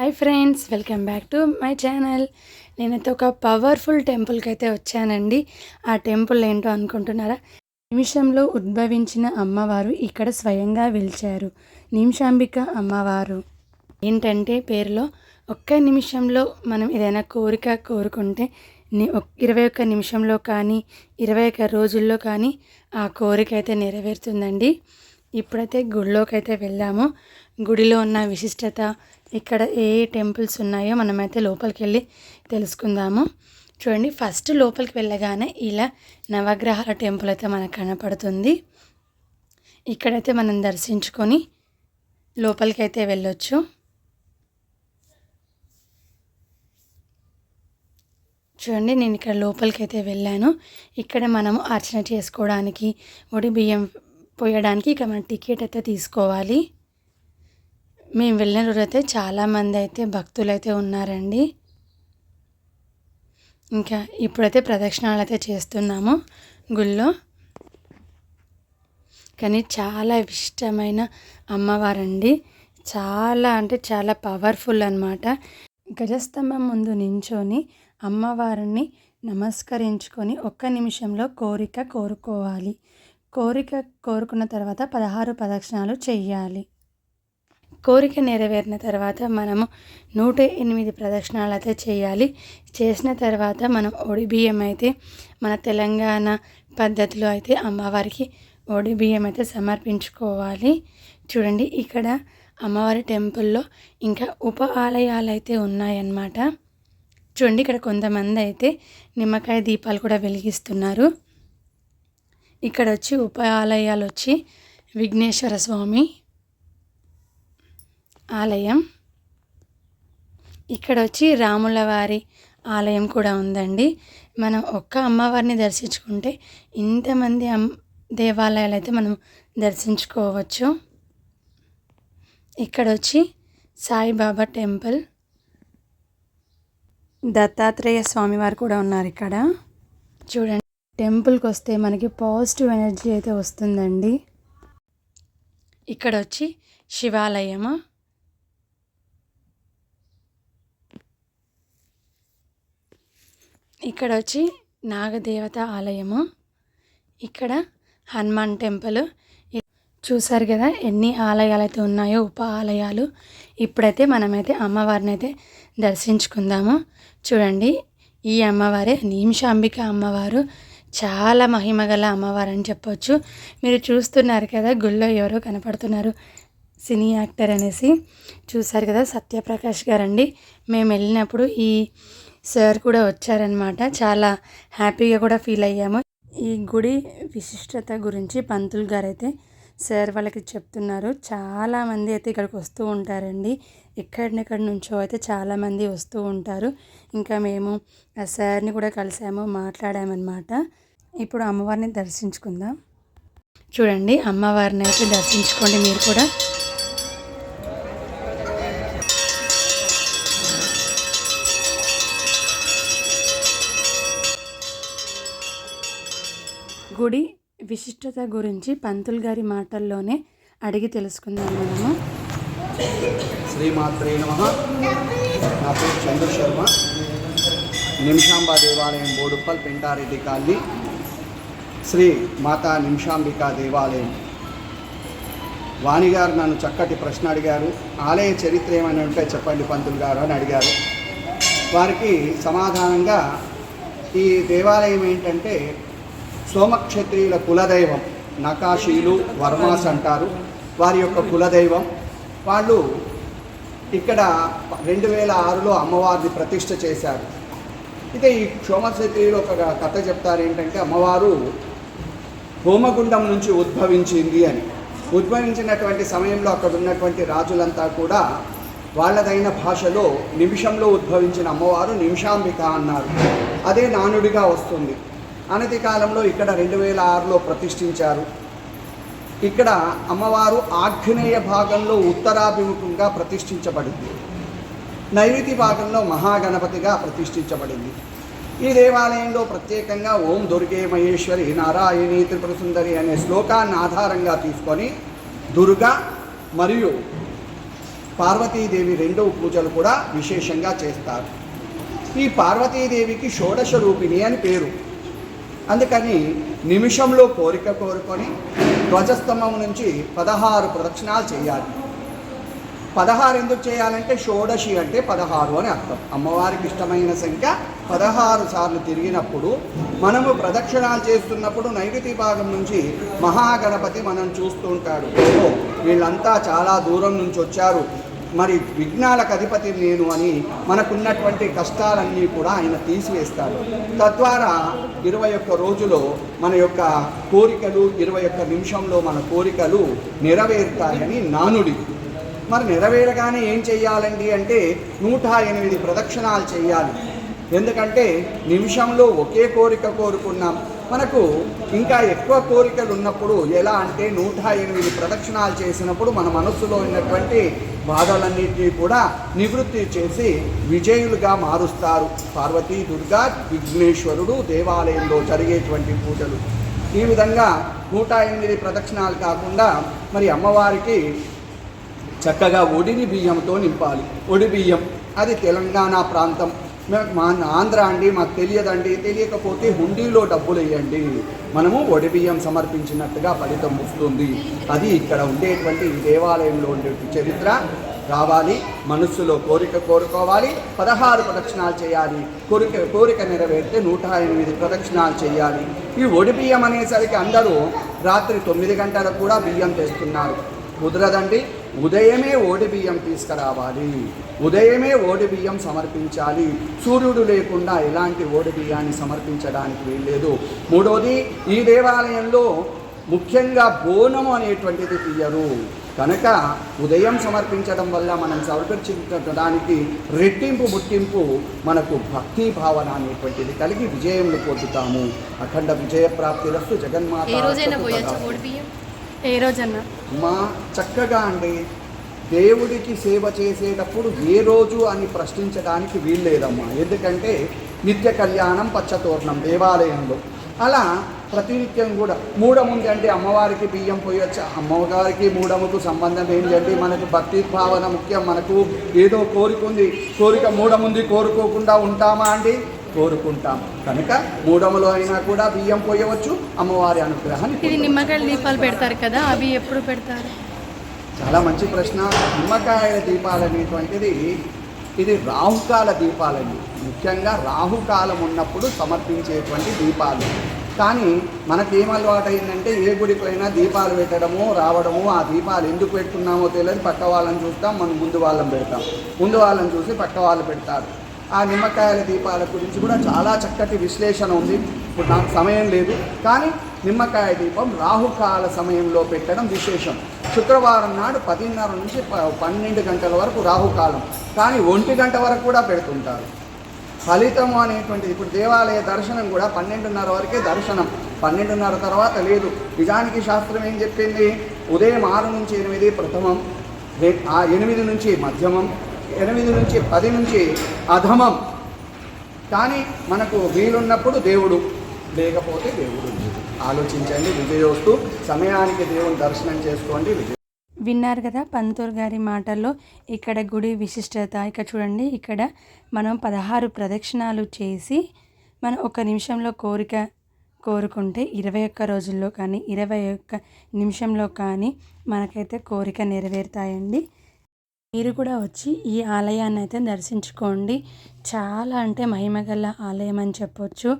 Hi friends welcome back to my channel. నేనైతే ఒక powerful టెంపుల్కి అయితే వచ్చానండి. ఆ టెంపుల్ ఏంటో అనుకుంటున్నారా? నిమిషంలో ఉద్భవించిన అమ్మవారు ఇక్కడ స్వయంగా వెలిచారు. నిమిషాంబిక అమ్మవారు. ఏంటంటే పేరులో ఒక్క నిమిషంలో మనం ఏదైనా కోరిక కోరుకుంటే ఇరవై ఒక్క నిమిషంలో కానీ ఇరవై ఒక్క రోజుల్లో కానీ ఆ కోరిక అయితే నెరవేరుతుందండి. ఇప్పుడైతే గుడిలోకి అయితే వెళ్ళాము. గుడిలో ఉన్న విశిష్టత ఇక్కడ ఏ ఏ టెంపుల్స్ ఉన్నాయో మనమైతే లోపలికి వెళ్ళి తెలుసుకుందాము. చూడండి ఫస్ట్ లోపలికి వెళ్ళగానే ఇలా నవగ్రహాల టెంపుల్ అయితే మనకు కనపడుతుంది. ఇక్కడైతే మనం దర్శించుకొని లోపలికి అయితే వెళ్ళొచ్చు. చూడండి నేను ఇక్కడ లోపలికి అయితే వెళ్ళాను. ఇక్కడ మనము అర్చన చేసుకోవడానికి ఒడి బియ్యం పోయడానికి ఇక్కడ మన టికెట్ అయితే తీసుకోవాలి. మేము వెళ్ళిన రోజు అయితే చాలామంది అయితే భక్తులు అయితే ఉన్నారండి. ఇంకా ఇప్పుడైతే ప్రదక్షిణాలు అయితే చేస్తున్నాము గుళ్ళో. కానీ చాలా ఇష్టమైన అమ్మవారండి. చాలా అంటే చాలా పవర్ఫుల్ అనమాట గజస్తంభం ముందు నించొని అమ్మవారిని నమస్కరించుకొని ఒక్క నిమిషంలో కోరిక కోరుకోవాలి. కోరిక కోరుకున్న తర్వాత పదహారు ప్రదక్షిణాలు చేయాలి కోరిక నెరవేరిన తర్వాత మనము నూట ఎనిమిది ప్రదక్షిణాలు అయితే చేయాలి చేసిన తర్వాత మనం ఒడి బియ్యం అయితే మన తెలంగాణ పద్ధతిలో అయితే అమ్మవారికి ఒడి బియ్యం అయితే సమర్పించుకోవాలి. చూడండి ఇక్కడ అమ్మవారి టెంపుల్లో ఇంకా ఉప ఆలయాలు అయితే ఉన్నాయన్నమాట. చూడండి ఇక్కడ కొంతమంది అయితే నిమ్మకాయ దీపాలు కూడా వెలిగిస్తున్నారు. ఇక్కడ వచ్చి ఉప ఆలయాలు వచ్చి విఘ్నేశ్వర స్వామి ఆలయం. ఇక్కడ వచ్చి రాముల వారి ఆలయం కూడా ఉందండి. మనం ఒక్క అమ్మవారిని దర్శించుకుంటే ఇంతమంది అమ్ దేవాలయాలు అయితే మనం దర్శించుకోవచ్చు. ఇక్కడ వచ్చి సాయిబాబా టెంపుల్. దత్తాత్రేయ స్వామివారు కూడా ఉన్నారు ఇక్కడ. చూడండి. టెంపుల్కి వస్తే మనకి పాజిటివ్ ఎనర్జీ అయితే వస్తుందండి. ఇక్కడ వచ్చి శివాలయము? ఇక్కడ వచ్చి నాగదేవత ఆలయము? ఇక్కడ హనుమాన్ టెంపుల్. చూసారు కదా ఎన్ని ఆలయాలు అయితే ఉన్నాయో ఉప ఆలయాలు. ఇప్పుడైతే మనమైతే అమ్మవారిని అయితే దర్శించుకుందాము. చూడండి ఈ అమ్మవారే నిమిషాంబిక అమ్మవారు. చాలా మహిమగల అమ్మవారు అని చెప్పొచ్చు. మీరు చూస్తున్నారు కదా గుళ్ళో ఎవరో కనపడుతున్నారు. సినీ యాక్టర్ అనేసి చూశారు కదా సత్యప్రకాష్ గారండి. మేము వెళ్ళినప్పుడు ఈ సార్ కూడా వచ్చారనమాట చాలా హ్యాపీగా కూడా ఫీల్ అయ్యాము. ఈ గుడి విశిష్టత గురించి పంతులు గారు అయితే సార్ వాళ్ళకి చెప్తున్నారు. చాలామంది అయితే ఇక్కడికి వస్తూ ఉంటారండి. ఎక్కడినెక్కడి నుంచో అయితే చాలామంది వస్తూ ఉంటారు. ఇంకా మేము ఆ సార్ని కూడా కలిసాము మాట్లాడామన్నమాట. ఇప్పుడు అమ్మవారిని దర్శించుకుందాం. చూడండి అమ్మవారిని అయితే దర్శించుకోండి మీరు కూడా. గుడి విశిష్టత గురించి పంతులు గారి మాటల్లోనే అడిగి తెలుసుకుందాం మనము. శ్రీమాత్రే నమ. నా పేరు చంద్రశర్మ నిమిషాంబ దేవాలయం బోడుప్పల్ పెంటారెడ్డి కాలనీ. శ్రీ మాతా నిమిషాంబికా దేవాలయం. వాణిగారు నన్ను చక్కటి ప్రశ్న అడిగారు. ఆలయ చరిత్ర ఏమైనా ఉంటే చెప్పండి పంతులు గారు అని అడిగారు. వారికి సమాధానంగా ఈ దేవాలయం ఏంటంటే సోమక్షత్రియుల కులదైవం నకాశీలు వర్మాస్ అంటారు. వారి యొక్క కులదైవం. వాళ్ళు ఇక్కడ రెండు వేల ఆరులో అమ్మవారిని ప్రతిష్ట చేశారు. అయితే ఈ సోమక్షత్రియులు ఒక కథ చెప్తారు ఏంటంటే అమ్మవారు హోమగుండం నుంచి ఉద్భవించింది అని. ఉద్భవించినటువంటి సమయంలో అక్కడ ఉన్నటువంటి రాజులంతా కూడా వాళ్ళదైన భాషలో నిమిషంలో ఉద్భవించిన అమ్మవారు నిమిషాంబిక అన్నారు. అదే నానుడిగా వస్తుంది. అనతి కాలంలో ఇక్కడ రెండు వేల ఆరులో ప్రతిష్ఠించారు. ఇక్కడ అమ్మవారు ఆగ్నేయ భాగంలో ఉత్తరాభిముఖంగా ప్రతిష్ఠించబడింది. నైరుతి భాగంలో మహాగణపతిగా ప్రతిష్ఠించబడింది. ఈ దేవాలయంలో ప్రత్యేకంగా ఓం దుర్గే మహేశ్వరి నారాయణి త్రిపుర సుందరి అనే శ్లోకాన్ని ఆధారంగా తీసుకొని దుర్గా మరియు పార్వతీదేవి రెండవ పూజలు కూడా విశేషంగా చేస్తారు. ఈ పార్వతీదేవికి షోడశ రూపిణి అని పేరు. అందుకని నిమిషంలో కోరిక కోరుకొని ధ్వజస్తంభం నుంచి పదహారు ప్రదక్షిణాలు చేయాలి. పదహారు ఎందుకు చేయాలంటే షోడశి అంటే పదహారు అని అర్థం. అమ్మవారికి ఇష్టమైన సంఖ్య పదహారు సార్లు తిరిగినప్పుడు మనము ప్రదక్షిణాలు చేస్తున్నప్పుడు నైరుతి భాగం నుంచి మహాగణపతి మనం చూస్తూ ఉంటాడు. ఓహో వీళ్ళంతా చాలా దూరం నుంచి వచ్చారు. మరి విఘ్నాలకు అధిపతి నేను అని మనకున్నటువంటి కష్టాలన్నీ కూడా ఆయన తీసివేస్తాడు. తద్వారా ఇరవై ఒక్క రోజులో మన యొక్క కోరికలు ఇరవై ఒక్క నిమిషంలో మన కోరికలు నెరవేరుతాయని నానుడి. మరి నెరవేరగానే ఏం చెయ్యాలండి అంటే నూట ఎనిమిది ప్రదక్షిణాలు చేయాలి ఎందుకంటే నిమిషంలో ఒకే కోరిక కోరుకున్నాం. మనకు ఇంకా ఎక్కువ కోరికలు ఉన్నప్పుడు ఎలా అంటే నూట ఎనిమిది ప్రదక్షిణాలు చేసినప్పుడు మన మనస్సులో ఉన్నటువంటి బాధలన్నింటినీ కూడా నివృత్తి చేసి విజయులుగా మారుస్తారు. పార్వతీ దుర్గా విఘ్నేశ్వరుడు దేవాలయంలో జరిగేటువంటి పూజలు. ఈ విధంగా నూట ఎనిమిది ప్రదక్షిణాలు కాకుండా మరి అమ్మవారికి చక్కగా ఒడిని బియ్యంతో నింపాలి. ఒడి బియ్యం అది తెలంగాణ ప్రాంతం. మే- మా ఆంధ్ర అండి మాకు తెలియదండి. తెలియకపోతే హుండీలో డబ్బులు వేయండి. మనము ఒడి బియ్యం సమర్పించినట్టుగా ఫలితం వస్తుంది. అది ఇక్కడ ఉండేటువంటి ఈ దేవాలయంలో ఉండే చరిత్ర. రావాలి మనస్సులో కోరిక కోరుకోవాలి పదహారు ప్రదక్షిణాలు చేయాలి. కోరిక కోరిక నెరవేరితే నూట ఎనిమిది ప్రదక్షిణాలు చేయాలి. ఈ ఒడి బియ్యం అనేసరికి అందరూ రాత్రి తొమ్మిది గంటలకు కూడా బియ్యం తెస్తున్నారు. కుదరదండి. ఉదయమే ఓడి బియ్యం తీసుకురావాలి. ఉదయమే ఓడి బియ్యం సమర్పించాలి. సూర్యుడు లేకుండా ఎలాంటి ఓడి బియ్యాన్ని సమర్పించడానికి వీల్లేదు. మూడోది ఈ దేవాలయంలో ముఖ్యంగా బోనము అనేటువంటిది తీయరు. కనుక ఉదయం సమర్పించడం వల్ల మనం సమర్పించడానికి రెట్టింపు ముట్టింపు మనకు భక్తి భావన అనేటువంటిది కలిగి విజయములు పొందుతాము. అఖండ విజయ ప్రాప్తిరస్తు జగన్మాత ఏ రోజన్నా? మా చక్కగా అండి దేవుడికి సేవ చేసేటప్పుడు ఏ రోజు అని ప్రశ్నించడానికి వీల్లేదమ్మా. ఎందుకంటే నిత్య కళ్యాణం పచ్చతోరణం దేవాలయంలో. అలా ప్రతినిత్యం కూడా మూడముంది అంటే అమ్మవారికి బియ్యం పోయొచ్చు? అమ్మవారికి మూడముకు సంబంధం ఏంటంటే మనకు భక్తి భావన ముఖ్యం మనకు ఏదో కోరిక ఉంది కోరిక మూడముంది కోరుకోకుండా ఉంటామా అండి? కోరుకుంటాం. కనుక మూడములో అయినా కూడా బియ్యం పోయవచ్చు. అమ్మవారి అనుగ్రహాన్ని ఇది. నిమ్మకాయల దీపాలు పెడతారు కదా అవి ఎప్పుడు పెడతారు? చాలా మంచి ప్రశ్న. నిమ్మకాయల దీపాలు అనేటువంటిది ఇది రాహుకాల దీపాలండి ముఖ్యంగా రాహుకాలం ఉన్నప్పుడు సమర్పించేటువంటి దీపాలు. కానీ మనకేం అలవాటు అయిందంటే ఏ గుడికైనా దీపాలు పెట్టడము రావడము ఆ దీపాలు ఎందుకు పెట్టుకున్నామో తెలియదు. పక్క వాళ్ళని చూస్తాం మనం ముందు వాళ్ళని పెడతాం. ముందు వాళ్ళని చూసి పక్క వాళ్ళు పెడతారు. ఆ నిమ్మకాయల దీపాల గురించి కూడా చాలా చక్కటి విశ్లేషణ ఉంది. ఇప్పుడు నాకు సమయం లేదు. కానీ నిమ్మకాయ దీపం రాహుకాల సమయంలో పెట్టడం విశేషం. శుక్రవారం నాడు పదిన్నర నుంచి ప- పన్నెండు గంటల వరకు రాహుకాలం. కానీ ఒంటి గంట వరకు కూడా పెడుతుంటారు. ఫలితం అనేటువంటిది ఇప్పుడు దేవాలయ దర్శనం కూడా పన్నెండున్నర వరకే దర్శనం. పన్నెండున్నర తర్వాత లేదు. నిజానికి శాస్త్రం ఏం చెప్పింది? ఉదయం ఆరు నుంచి ఎనిమిది ప్రథమం ఆ ఎనిమిది నుంచి మధ్యమం. ఎనిమిది నుంచి పది నుంచి అధమం. కానీ మనకు వీలున్నప్పుడు దేవుడు లేకపోతే దేవుడు లేదు. ఆలోచించండి విజయోస్తు సమయానికి దేవుని దర్శనం చేసుకోండి విజయ విన్నారు కదా పంతూర్ గారి మాటల్లో ఇక్కడ గుడి విశిష్టత. ఇక్కడ చూడండి ఇక్కడ మనం పదహారు ప్రదక్షిణాలు చేసి మనం ఒక నిమిషంలో కోరిక కోరుకుంటే ఇరవై ఒక్క రోజుల్లో కానీ ఇరవై ఒక్క నిమిషంలో కానీ మనకైతే కోరిక నెరవేరుతాయండి. మీరు కూడా వచ్చి ఈ ఆలయాన్ని అయితే దర్శించుకోండి. చాలా అంటే మహిమగల ఆలయం అని చెప్పొచ్చు.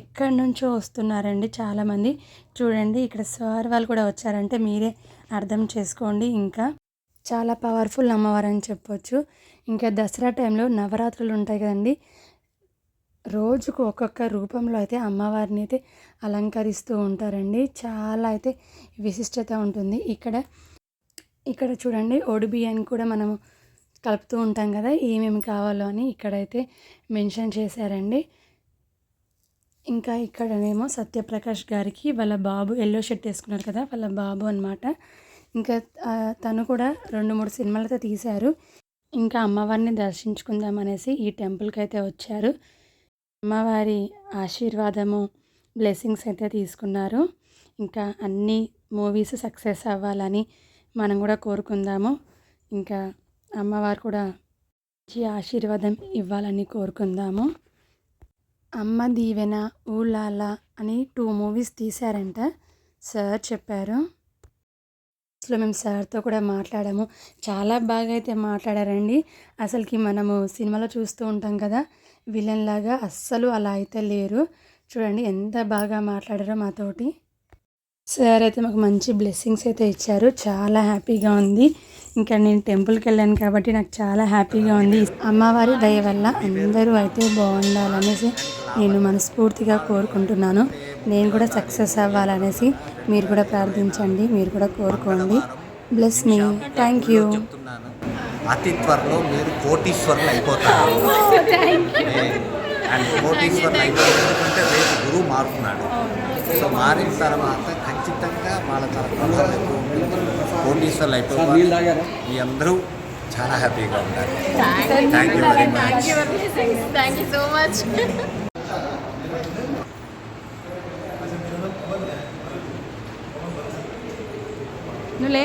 ఎక్కడి నుంచో వస్తున్నారండి చాలామంది. చూడండి ఇక్కడ సార్ వాళ్ళు కూడా వచ్చారంటే మీరే అర్థం చేసుకోండి. ఇంకా చాలా పవర్ఫుల్ అమ్మవారు అని చెప్పొచ్చు. ఇంకా దసరా టైంలో నవరాత్రులు ఉంటాయి కదండి. రోజుకు ఒక్కొక్క రూపంలో అయితే అమ్మవారిని అయితే అలంకరిస్తూ ఉంటారండి. చాలా అయితే విశిష్టత ఉంటుంది. ఇక్కడ ఇక్కడ చూడండి ఓడి బియ్యాన్ని కూడా మనము కలుపుతూ ఉంటాం కదా ఏమేమి కావాలో అని ఇక్కడైతే మెన్షన్ చేశారండి. ఇంకా ఇక్కడనేమో సత్యప్రకాష్ గారికి వాళ్ళ బాబు ఎల్లో షర్ట్ వేసుకున్నారు కదా వాళ్ళ బాబు అనమాట ఇంకా తను కూడా రెండు మూడు సినిమాలతో తీశారు. ఇంకా అమ్మవారిని దర్శించుకుందాం అనేసి ఈ టెంపుల్కి అయితే వచ్చారు. అమ్మవారి ఆశీర్వాదము బ్లెస్సింగ్స్ అయితే తీసుకున్నారు. ఇంకా అన్ని మూవీస్ సక్సెస్ అవ్వాలని మనం కూడా కోరుకుందాము. ఇంకా అమ్మవారు కూడా మంచి ఆశీర్వాదం ఇవ్వాలని కోరుకుందాము. అమ్మ దీవెన ఊళ్ళాల అని టూ మూవీస్ తీశారంట. సార్ చెప్పారు. అసలు మేము సార్తో కూడా మాట్లాడాము. చాలా బాగా అయితే మాట్లాడారండి. అసలుకి మనము సినిమాలో చూస్తూ ఉంటాం కదా విలన్ లాగా అస్సలు అలా అయితే లేరు. చూడండి ఎంత బాగా మాట్లాడారో మాతోటి. సార్ అయితే మాకు మంచి బ్లెస్సింగ్స్ అయితే ఇచ్చారు. చాలా హ్యాపీగా ఉంది. ఇంకా నేను టెంపుల్కి వెళ్ళాను కాబట్టి నాకు చాలా హ్యాపీగా ఉంది. అమ్మవారి దయ వల్ల అందరూ అయితే బాగుండాలనేసి నేను మనస్ఫూర్తిగా కోరుకుంటున్నాను. నేను కూడా సక్సెస్ అవ్వాలనేసి మీరు కూడా ప్రార్థించండి. మీరు కూడా కోరుకోండి. బ్లెస్ మీ థ్యాంక్ యూ అతి త్వరలో మీరు కోటీశ్వరులు అయిపోతారు. అండ్ కోటీశ్వరులు అయిపోతారు. ఎందుకంటే రేపు గురువు మారుతున్నాడు. సో మారిన తర్వాత ఖచ్చితంగా వాళ్ళ తరఫున. కోటీశ్వరులు అయిపోతారు మీ అందరూ చాలా హ్యాపీగా ఉండాలి thank you very much Thank you. So much. నువ్వులే